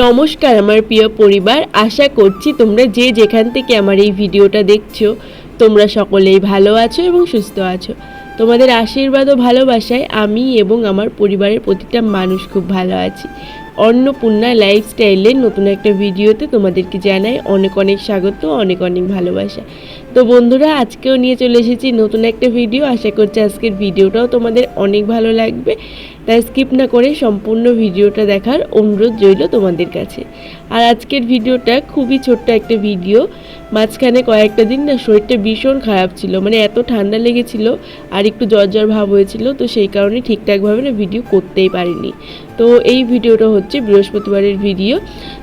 নমস্কার আমার প্রিয় পরিবার, আশা করছি তোমরা যে যেখান থেকে আমার এই ভিডিওটা দেখছ, তোমরা সকলেই ভালো আছো এবং সুস্থ আছো। তোমাদের আশীর্বাদ ও ভালোবাসায় আমি এবং আমার পরিবারের প্রতিটা মানুষ খুব ভালো আছি। অন্নপূর্ণা লাইফস্টাইলের নতুন একটা ভিডিওতে তোমাদেরকে জানাই অনেক অনেক স্বাগত, অনেক অনেক ভালোবাসা। তো বন্ধুরা, আজকেও নিয়ে চলে এসেছি নতুন একটা ভিডিও। আশা করছি আজকের ভিডিওটাও তোমাদের অনেক ভালো লাগবে। তাই স্কিপ না করে সম্পূর্ণ ভিডিওটা দেখার অনুরোধ রইল তোমাদের কাছে। আর আজকের ভিডিওটা খুবই ছোট্ট একটা ভিডিও। মাঝখানে কয়েকটা দিন না শরীরটা ভীষণ খারাপ ছিল মানে এত ঠান্ডা লেগেছিল আর একটু জ্বর জ্বর ভাব হয়েছিল, তো সেই কারণে ঠিকঠাকভাবে না ভিডিও করতেই পারিনি। তো এই ভিডিওটা হচ্ছে বৃহস্পতিবারের ভিডিও।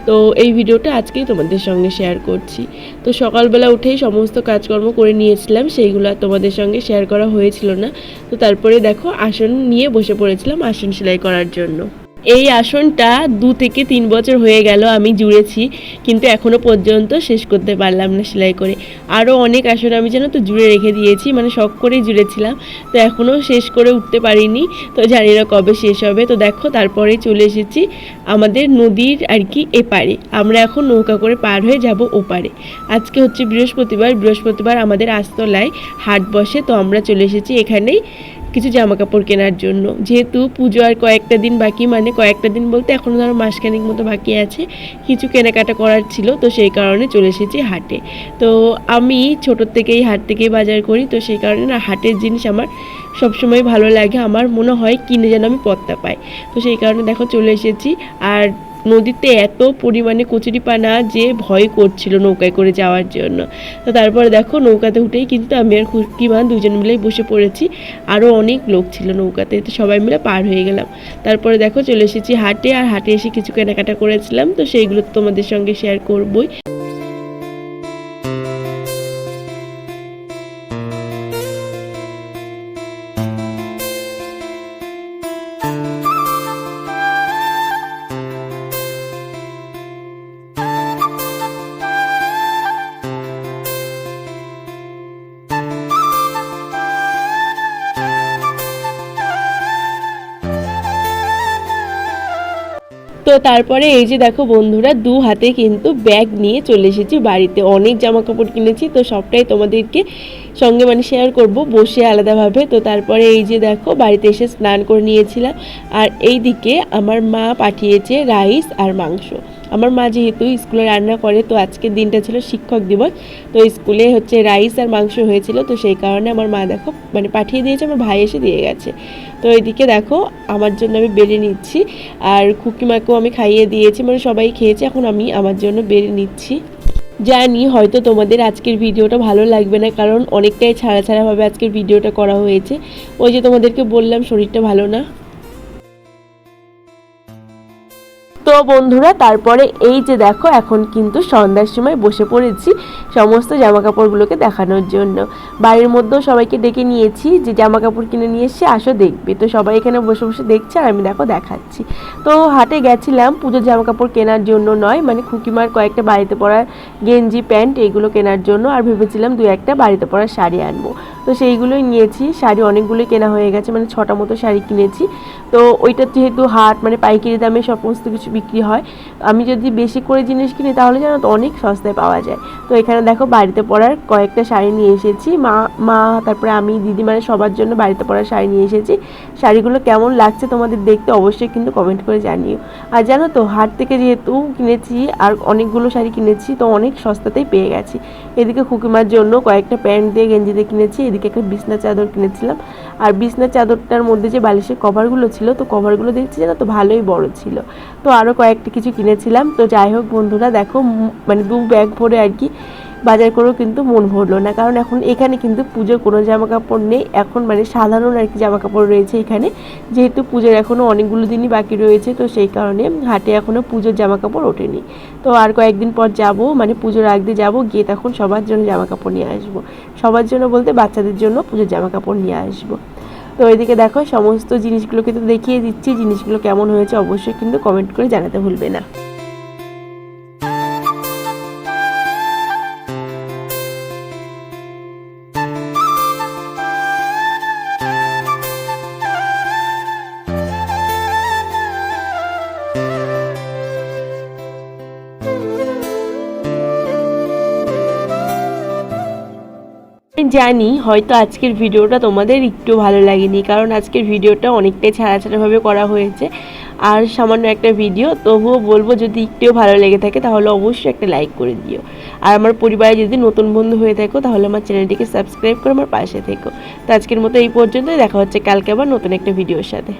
তো এই ভিডিওটা আজকেই তোমাদের সঙ্গে শেয়ার করছি। তো সকালবেলা উঠেই সমস্ত কাজকর্ম করে নিয়েছিলাম, সেইগুলো তোমাদের সঙ্গে শেয়ার করা হয়েছিল না। তো তারপরে দেখো আসন নিয়ে বসে পড়েছিলাম আসন সেলাই করার জন্য। এই আসনটা দু থেকে তিন বছর হয়ে গেল আমি জুড়েছি, কিন্তু এখনও পর্যন্ত শেষ করতে পারলাম না সেলাই করে। আরও অনেক আসন আমি যেন তো জুড়ে রেখে দিয়েছি মানে শখ করেই জুড়েছিলাম, তো এখনও শেষ করে উঠতে পারিনি, তো জানি না কবে শেষ হবে। তো দেখো, তারপরে চলে এসেছি আমাদের নদীর আর কি এপারে। আমরা এখন নৌকা করে পার হয়ে যাব ওপারে। আজকে হচ্ছে বৃহস্পতিবার বৃহস্পতিবার আমাদের আস্তলায় হাট বসে, তো আমরা চলে এসেছি এখানেই। কিছু জামা কাপড় কেনার জন্য। যেহেতু পুজো আর কয়েকটা দিন বাকি মানে কয়েকটা দিন বলতে এখনও ধরো মাসখানেক মতো বাকি আছে, কিছু কেনাকাটা করার ছিল, তো সেই কারণে চলে এসেছি হাটে। তো আমি ছোটোর থেকেই হাট থেকেই বাজার করি, তো সেই কারণে না হাটের জিনিস আমার সবসময় ভালো লাগে, আমার মনে হয় কিনে যেন আমি পত্তা পাই। তো সেই কারণে দেখো চলে এসেছি, আর নদীতে এত পরিমাণে কচুরিপানা যে ভয় করছিল নৌকায় করে যাওয়ার জন্য। তো তারপরে দেখো নৌকাতে উঠেই কিন্তু আমি আর কিমান দুজন মিলেই বসে পড়েছি। আরও অনেক লোক ছিল নৌকাতে, তো সবাই মিলে পার হয়ে গেলাম। তারপরে দেখো চলে এসেছি হাটে, আর হাটে এসে কিছু কেনাকাটা করেছিলাম, তো সেইগুলো তোমাদের সঙ্গে শেয়ার করবই। তো তারপরে এই যে দেখো বন্ধুরা, দু হাতে কিন্তু ব্যাগ নিয়ে চলে এসেছি বাড়িতে। অনেক জামা কাপড় কিনেছি, তো সবটাই তোমাদেরকে সঙ্গে মানে শেয়ার করব, বসে আলাদাভাবে। তো তারপরে এই যে দেখো, বাড়িতে এসে স্নান করে নিয়েছিলাম। আর এই দিকে আমার মা পাঠিয়েছে রাইস আর মাংস। আমার মা যেহেতু স্কুলে রান্না করে, তো আজকের দিনটা ছিল শিক্ষক দিবস। তো স্কুলে হচ্ছে রাইস আর মাংস হয়েছিল, তো সেই কারণে আমার মা দেখো মানে পাঠিয়ে দিয়েছে, আমার ভাই এসে দিয়ে গেছে। তো এদিকে দেখো, আমার জন্য আমি বেড়ে নিচ্ছি, আর খুকিমাকেও আমি খাইয়ে দিয়েছি মানে সবাই খেয়েছে, এখন আমি আমার জন্য বেড়ে নিচ্ছি। জানি হয়তো তোমাদের আজকের ভিডিওটা ভালো লাগবে না, কারণ অনেকটাই ছাড়া ছাড়াভাবে আজকের ভিডিওটা করা হয়েছে। ওই যে তোমাদেরকে বললাম, শরীরটা ভালো না। তো বন্ধুরা, তারপরে এই যে দেখো, এখন কিন্তু সন্ধ্যার সময় বসে পড়েছি সমস্ত জামা কাপড়গুলোকে দেখানোর জন্য। বাড়ির মধ্যেও সবাইকে ডেকে নিয়েছি যে জামা কাপড় কিনে নিয়ে এসে আসো, দেখবে। তো সবাই এখানে বসে বসে দেখছে আর আমি দেখো দেখাচ্ছি। তো হাটে গেছিলাম পুজোর জামা কাপড় কেনার জন্য নয় মানে খুকিমার কয়েকটা বাড়িতে পরার গেঞ্জি, প্যান্ট এইগুলো কেনার জন্য আর ভেবেছিলাম দু একটা বাড়িতে পরার শাড়ি আনব। তো সেইগুলোই নিয়েছি, শাড়ি অনেকগুলোই কেনা হয়ে গেছে মানে ছটা মতো শাড়ি কিনেছি। তো ওইটা যেহেতু হাট মানে পাইকারি দামে সমস্ত কিছু বিক্রি হয়, আমি যদি বেশি করে জিনিস কিনি তাহলে জানো তো অনেক সস্তায় পাওয়া যায়। তো এখানে দেখো বাড়িতে পরার কয়েকটা শাড়ি নিয়ে এসেছি, মা মা, তারপরে আমি, দিদি মানে সবার জন্য বাড়িতে পরার শাড়ি নিয়ে এসেছি। শাড়িগুলো কেমন লাগছে তোমাদের দেখতে অবশ্যই কিন্তু কমেন্ট করে জানিও। আর জানো তো হাট থেকে যেহেতু কিনেছি আর অনেকগুলো শাড়ি কিনেছি, তো অনেক সস্তাতেই পেয়ে গেছি। এদিকে খুকিমার জন্য কয়েকটা প্যান্ট দিয়ে গেঞ্জি দিয়ে কিনেছি, এদিকে একটা বিছনা চাদর কিনেছিলাম। আর বিছনা চাদরটার মধ্যে যে বালিশের কভারগুলো ছিল তো কভারগুলো দেখছি না তো ভালোই বড় ছিল। তো আরও কয়েকটা কিছু কিনেছিলাম। তো যাই হোক বন্ধুরা, দেখো মানে দু ব্যাগ ভরে আর কি বাজার করেও কিন্তু মন ভরলো না। কারণ এখন এখানে কিন্তু পুজোর কোনো জামা কাপড় নেই। এখন মানে সাধারণ আর কি জামা কাপড় রয়েছে এখানে। যেহেতু পুজোর এখনও অনেকগুলো দিনই বাকি রয়েছে, তো সেই কারণে হাটে এখনও পুজোর জামা কাপড় ওঠেনি। তো আর কয়েকদিন পর যাব মানে পুজোর আগ যাব, গিয়ে তখন সবার জন্য জামা কাপড় নিয়ে আসব। সবার জন্য বলতে বাচ্চাদের জন্য পুজোর জামা কাপড় নিয়ে আসব। তো এদিকে দেখো, সমস্ত জিনিসগুলোকে তো দেখিয়ে দিচ্ছি, জিনিসগুলো কেমন হয়েছে অবশ্যই কিন্তু কমেন্ট করে জানাতে ভুলবে না। জানি, হয়তো আজকের ভিডিওটা তোমাদের একটু ভালো লাগেনি, কারণ আজকের ভিডিওটা অনেকটাই ছাড়া ছাড়াভাবে করা হয়েছে। আর সামান্য একটা ভিডিও, তবুও বলব যদি একটুও ভালো লেগে থাকে, তাহলে অবশ্যই একটা লাইক করে দিও। আর আমার পরিবারে যদি নতুন বন্ধু হয়ে থাকো, তাহলে আমার চ্যানেলটিকে সাবস্ক্রাইব করে আমার পাশে থেকো। তো আজকের মতো এই পর্যন্তই, দেখা হচ্ছে কালকে আবার নতুন একটা ভিডিওর সাথে।